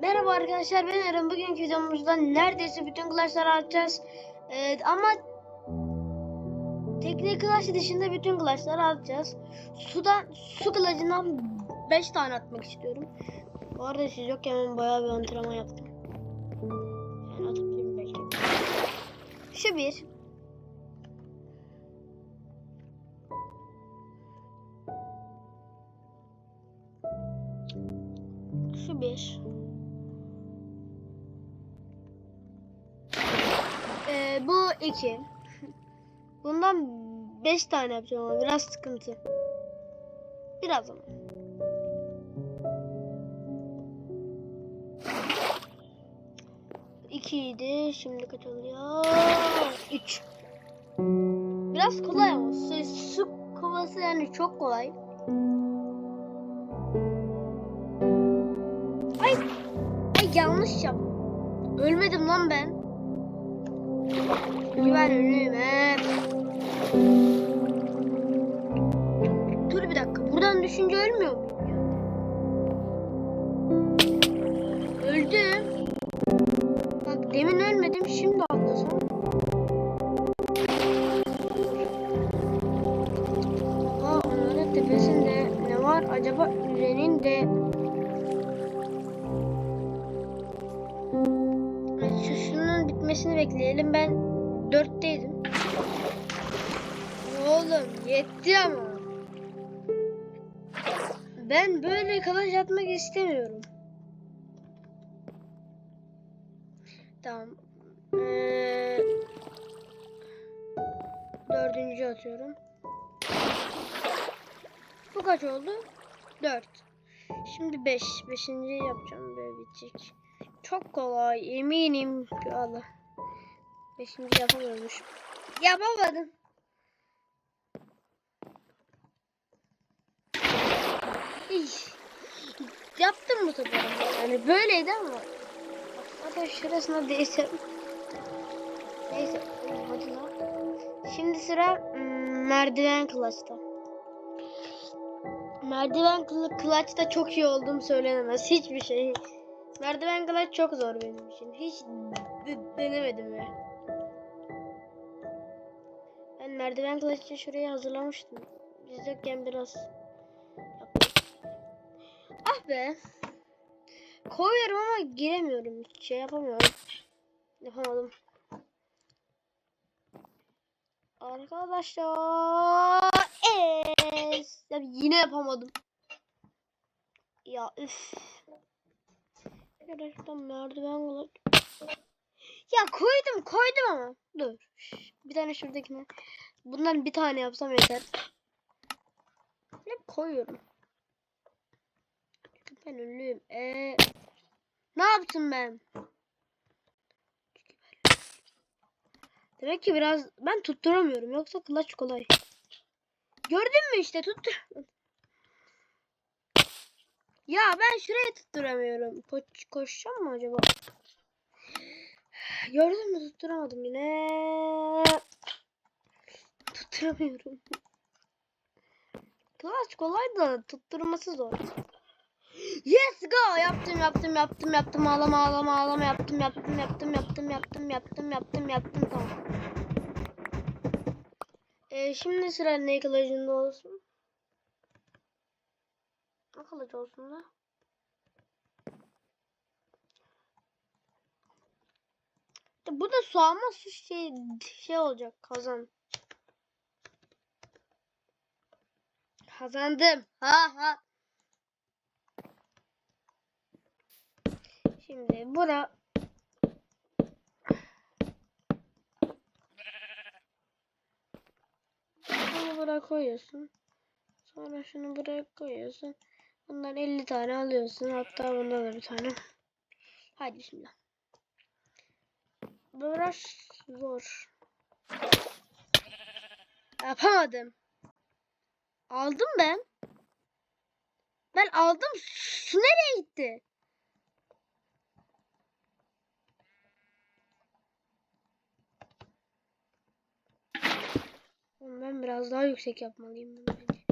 Merhaba arkadaşlar ben Eren. Bugünkü videomuzda neredeyse bütün klasları açacağız. Ee, ama teknik klas dışında bütün klasları atacağız. Sudan, su kılıcından 5 tane atmak istiyorum. Bu arada siz yokken ben bayağı bir antrenman yaptım. Yani atabilirim belki. Şu bir. 2. Bundan 5 tane yapacağım ama biraz sıkıntı. Biraz ama. İkiydi. Şimdi kaç oluyor? Üç. Biraz kolay ama su, su kovası yani çok kolay. Ay, ay yanlış yap. Ölmedim lan ben. Çünkü ben ölüyüm he. Dur bir dakika. Buradan düşünce ölmüyor muyum? İstemiyorum. Tamam. Ee, dördüncü atıyorum. Bu kaç oldu? Dört. Şimdi beş. Beşinci yapacağım böyle bitecek. Çok kolay eminim ki Allah. Beşinci yapamıyormuş. Yapamadım. İş. Yaptım bu sefer. Yani böyleydi ama. Hatta şurasına değsem. Neyse. Şimdi sıra hmm, merdiven klasta. Merdiven klı klaçta çok iyi olduğum söylenemez. Hiçbir şey. Merdiven kılıç çok zor benim için. Hiç de- denemedim ve. Ben merdiven kılıcı şuraya hazırlamıştım. Biz yokken biraz be. Koyuyorum ama giremiyorum. Hiç şey yapamıyorum. Yapamadım. Arkadaşlar. Es. Yine yapamadım. Ya üf. Arkadaşlar merdiven kılıç. Ya koydum koydum ama. Dur. Bir tane şuradakine. Bundan bir tane yapsam yeter. Hep koyuyorum. Ben ünlüyüm. Ee, ne yaptım ben? Demek ki biraz ben tutturamıyorum. Yoksa kılıç kolay. Gördün mü işte tuttur. Ya ben şuraya tutturamıyorum. Koş, koşacağım mı acaba? Gördün mü tutturamadım yine. Tutturamıyorum. Kılıç kolay da tutturması zor. Yes go yaptım yaptım yaptım yaptım ağlama ağlama ağlama yaptım yaptım yaptım yaptım yaptım yaptım yaptım yaptım tamam. Ee, şimdi sıra ne olsun? Ne olsun da? Bu da su ama su şey, şey olacak kazan. Kazandım. Ha ha. Şimdi bura Bunu buraya koyuyorsun. Sonra şunu buraya koyuyorsun. Bundan 50 tane alıyorsun. Hatta bundan da bir tane. Hadi şimdi. Biraz zor. Yapamadım. Aldım ben. Ben aldım. Su nereye gitti? Oğlum ben biraz daha yüksek yapmalıyım bunu bence.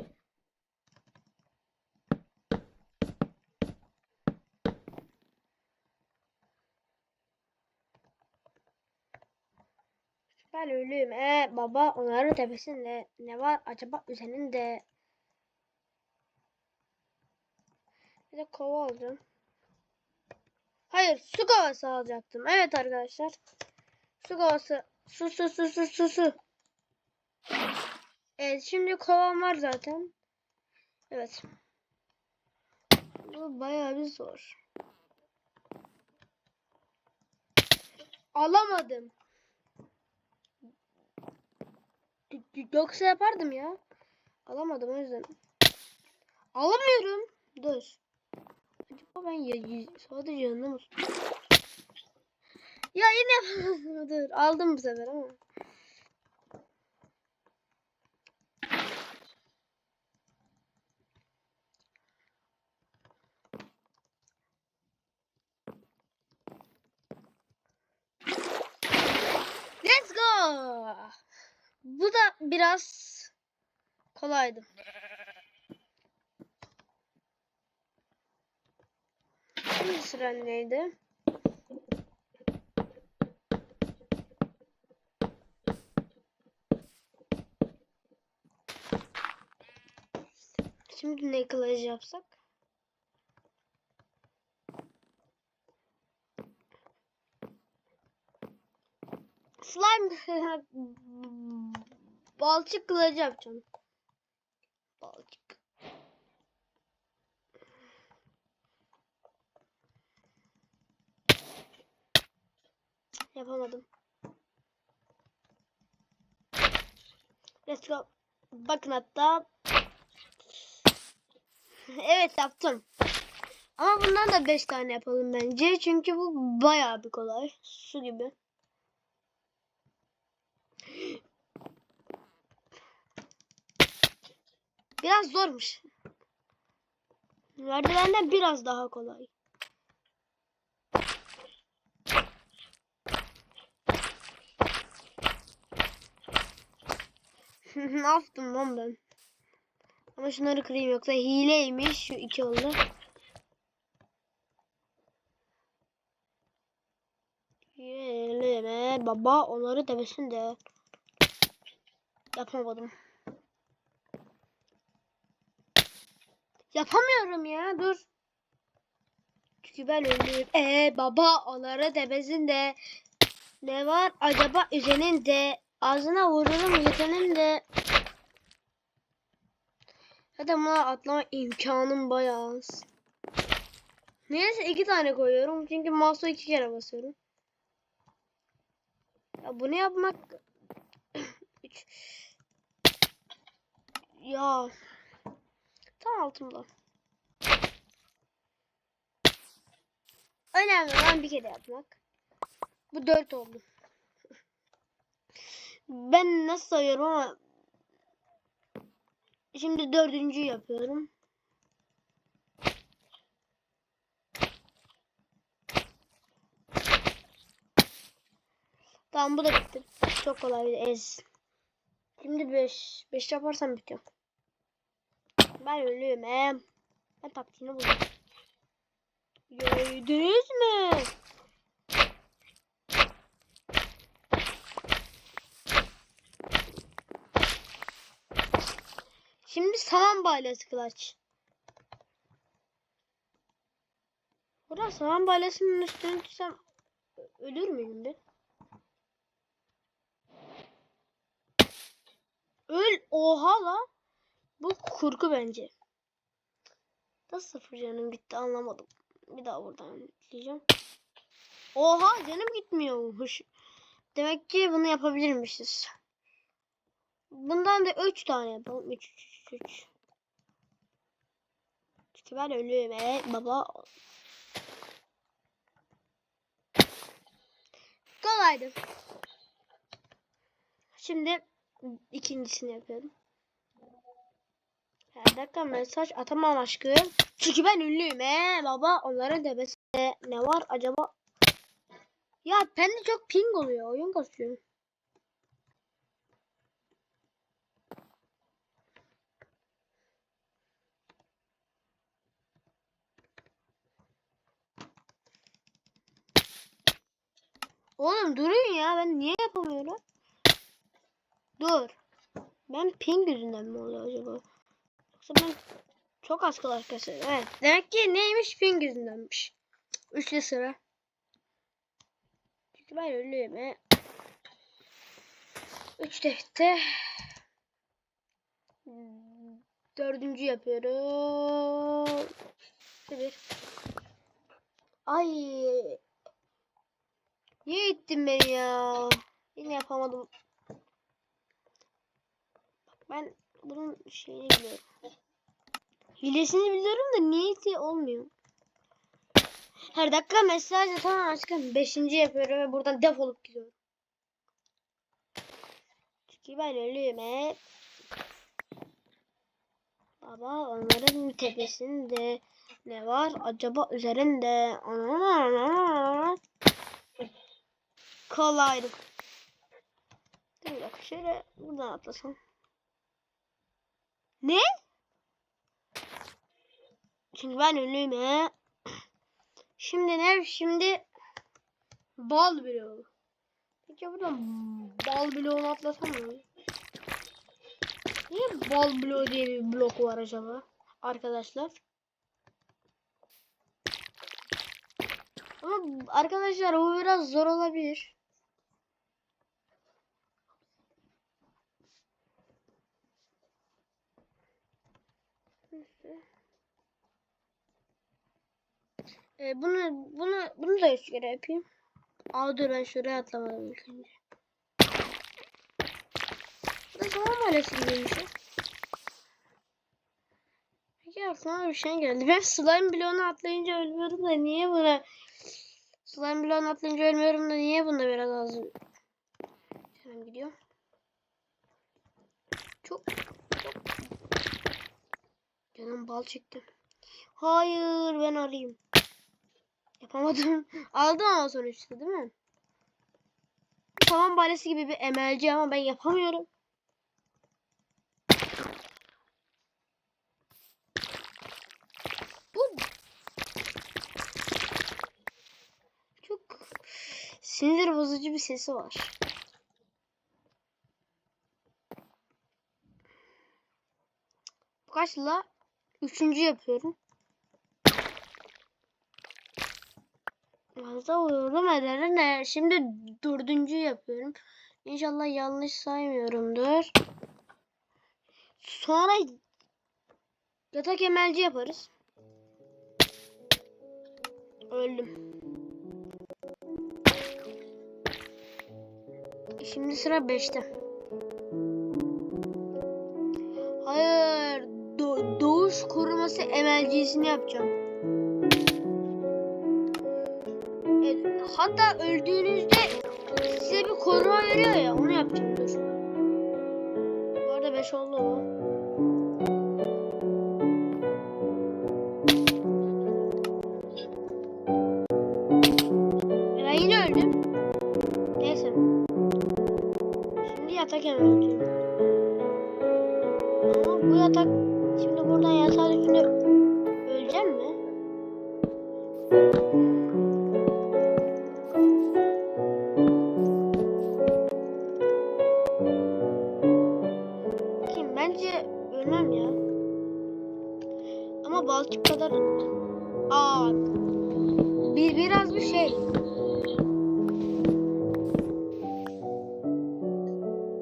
Ben ölüyüm. E ee, baba onların tepesinde ne var acaba üzerinde? de Bir de kova aldım. Hayır su kovası alacaktım. Evet arkadaşlar. Su kovası. Su su su su su. Evet şimdi kovam var zaten. Evet. Bu bayağı bir zor. Alamadım. Yoksa yapardım ya. Alamadım o yüzden. Alamıyorum. Dur. Acaba ben ya, sadece yanına mı? Ya yine. Dur. Aldım bu sefer ama. Bu da biraz kolaydı. Şimdi sıra neydi? Şimdi ne kılıcı yapsak? Slime balçık kılıcı yapacağım. Balçık. Yapamadım. Let's go. Bakın hatta. evet yaptım. Ama bundan da 5 tane yapalım bence. Çünkü bu bayağı bir kolay. Su gibi. Biraz zormuş. Merdivenden biraz daha kolay. ne yaptım lan ben? Ama şunları kırayım yoksa hileymiş şu iki oldu. Yeleme baba onları demesin de. Yapamadım. Yapamıyorum ya dur. Çünkü ben ölüyüm. Ee baba onları demesin de. Ne var acaba üzerinde? Ağzına vururum yetenin de. Zaten buna atlama imkanım bayağı az. Neyse iki tane koyuyorum. Çünkü mouse'u iki kere basıyorum. Ya bunu yapmak... Ya. Tam altımda. Önemli olan bir kere yapmak. Bu dört oldu. Ben nasıl sayıyorum ama şimdi dördüncüyü yapıyorum. Tamam bu da bitti. Çok kolay ez. Şimdi 5. 5 yaparsam bitiyor. Ben ölüyüm he. Ben taktiğini buldum. Gördünüz mü? Şimdi saman balyası kılaç. Burada saman balyasının üstüne tutsam ölür müyüm be? Öl. Oha la. Bu kurgu bence. Nasıl sıfır canım gitti anlamadım. Bir daha buradan diyeceğim. Oha canım gitmiyormuş. Demek ki bunu yapabilirmişiz. Bundan da 3 tane yapalım. 3 3 3. Çünkü ben ölüyüm. Evet baba. Kolaydı. Şimdi ikincisini yapıyorum. Her dakika mesaj atamam aşkım. Çünkü ben ünlüyüm ee baba. Onların tepesinde ne var acaba? Ya bende çok ping oluyor. Oyun kasıyor. Oğlum durun ya ben niye yapamıyorum? Dur. Ben ping yüzünden mi oluyor acaba? Ben çok az kıl arkadaşlar. Evet. Demek ki neymiş ping yüzündenmiş. Üçlü sıra. Çünkü ben ölüyüm. He. Üç defte. Dördüncü yapıyorum. Bir. Ay. Niye ittin beni ya? Yine yapamadım. Bak ben bunun şeyini biliyorum. Hilesini biliyorum da niyeti olmuyor. Her dakika mesaj atamam aşkım. Beşinci yapıyorum ve buradan defolup gidiyorum. Çünkü ben ölüyüm hep. Baba onların tepesinde ne var acaba üzerinde? Kolaydı. Dur bir dakika şöyle buradan atlasam. Ne? Çünkü ben ünlüyüm he. Şimdi ne? Şimdi bal bloğu. Peki buradan bal bloğunu atlasam mı? Niye bal bloğu diye bir blok var acaba? Arkadaşlar. Ama arkadaşlar bu biraz zor olabilir. Ee, bunu bunu bunu da üç kere yapayım. Aa ben şuraya atlamadım ilk önce. Bu da gibiymiş ya. Peki aklıma bir şey geldi. Ben slime bloğunu atlayınca ölmüyorum da niye buna slime bloğunu atlayınca ölmüyorum da niye bunda biraz az Hemen gidiyor. Çok çok Canım bal çektim. Hayır ben arayayım. Yapamadım. Aldım ama sonuçta değil mi? Tamam balesi gibi bir emelci ama ben yapamıyorum. Bu çok sinir bozucu bir sesi var. Bu kaçla? Üçüncü yapıyorum. Fazla vurdum ederine. Şimdi dördüncü yapıyorum. İnşallah yanlış saymıyorumdur. Sonra yatak emelci yaparız. Öldüm. Şimdi sıra 5'te. Hayır. Do- doğuş koruması emelcisini yapacağım. Hatta öldüğünüzde size bir koruma veriyor ya onu yapacağım. Bu arada 5 oldu mu? Ölmem ya. Ama balçık kadar... Aa, bir, biraz bir şey.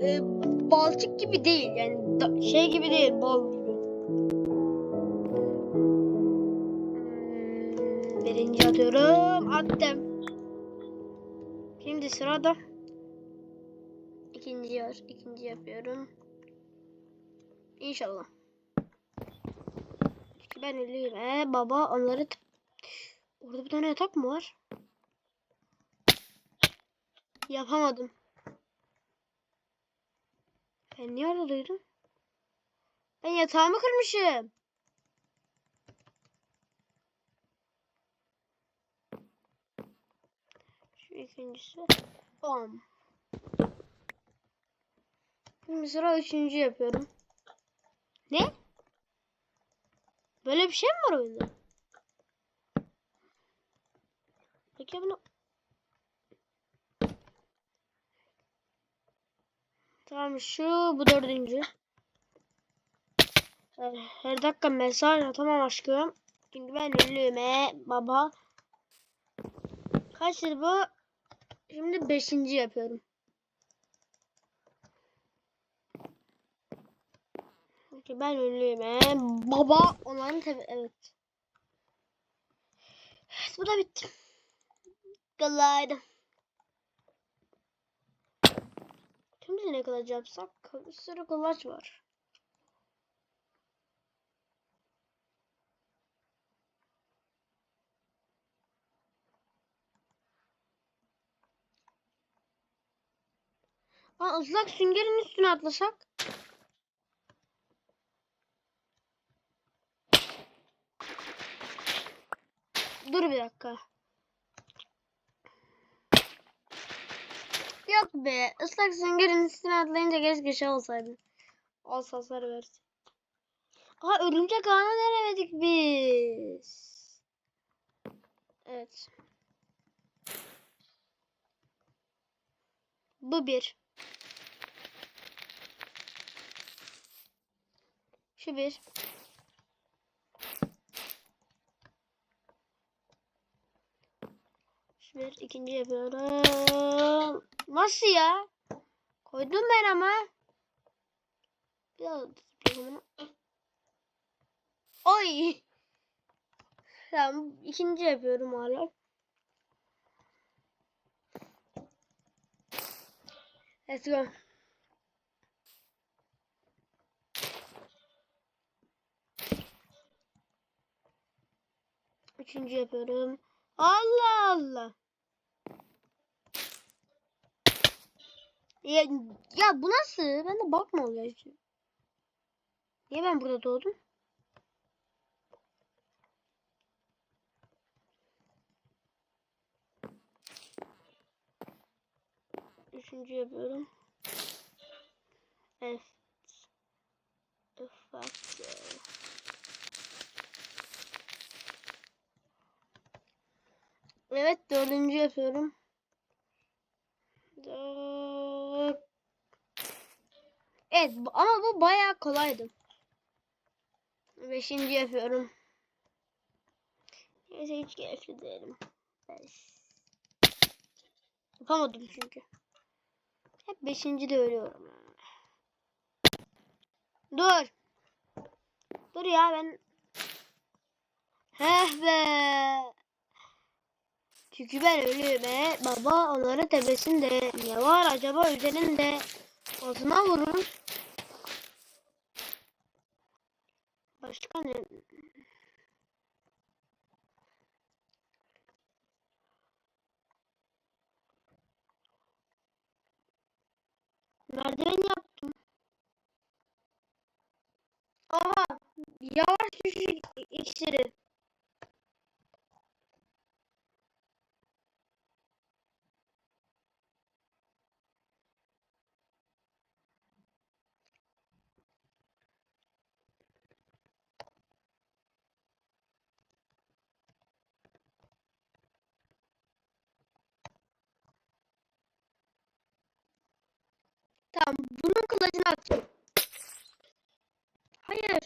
Ee, balçık gibi değil yani da- şey gibi değil bal gibi. Hmm, birinci atıyorum attım. Şimdi sırada ikinci var ikinci yapıyorum. İnşallah. Çünkü ben ölüyüm. Ee, baba onları orada bir tane yatak mı var? Yapamadım. Ben niye orada duydum? Ben yatağımı kırmışım. Şu ikincisi. Bam. Şimdi sıra üçüncü yapıyorum. Ne? Böyle bir şey mi var oyunda? Peki bunu... Tamam şu bu dördüncü. Her, dakika mesaj atamam aşkım. Çünkü ben ünlüyüm e, baba. Kaçtır bu? Şimdi beşinci yapıyorum. Çünkü ben ünlüyüm e, baba. Onların tabi evet. Evet bu da bitti. Kolaydı. Şimdi ne kadar yapsak? Bir sürü kolaç var. Aa, ıslak süngerin üstüne atlasak. Dur bir dakika. Yok be. ıslak süngerin üstüne atlayınca keşke şey olsaydı. Olsa hasar versin. Aa örümcek ağını denemedik biz. Evet. Bu bir. Şu bir. Bir. ikinci yapıyorum. Nasıl ya? Koydum ben ama. Biraz. Oy. Tamam. ikinci yapıyorum hala. Let's go. Üçüncü yapıyorum. Allah Allah. Ya, ya bu nasıl? Ben de bakma oluyor. Niye ben burada doğdum? Üçüncü yapıyorum. Evet. Ufak. Evet dördüncü yapıyorum. Dört. Evet ama bu bayağı kolaydı. Beşinci yapıyorum. Neyse hiç keyifli değilim. Yapamadım çünkü. Hep beşinci de ölüyorum. Dur. Dur ya ben. Heh be. Çünkü ben ölüyüm he. Baba onların tepesinde. Ne var acaba üzerinde? Ağzına vurur. Başka ne? Merdiven yaptım. Aha! Yavaş düşük iksiri. Tamam, bunun kılıcını atacağım. Hayır,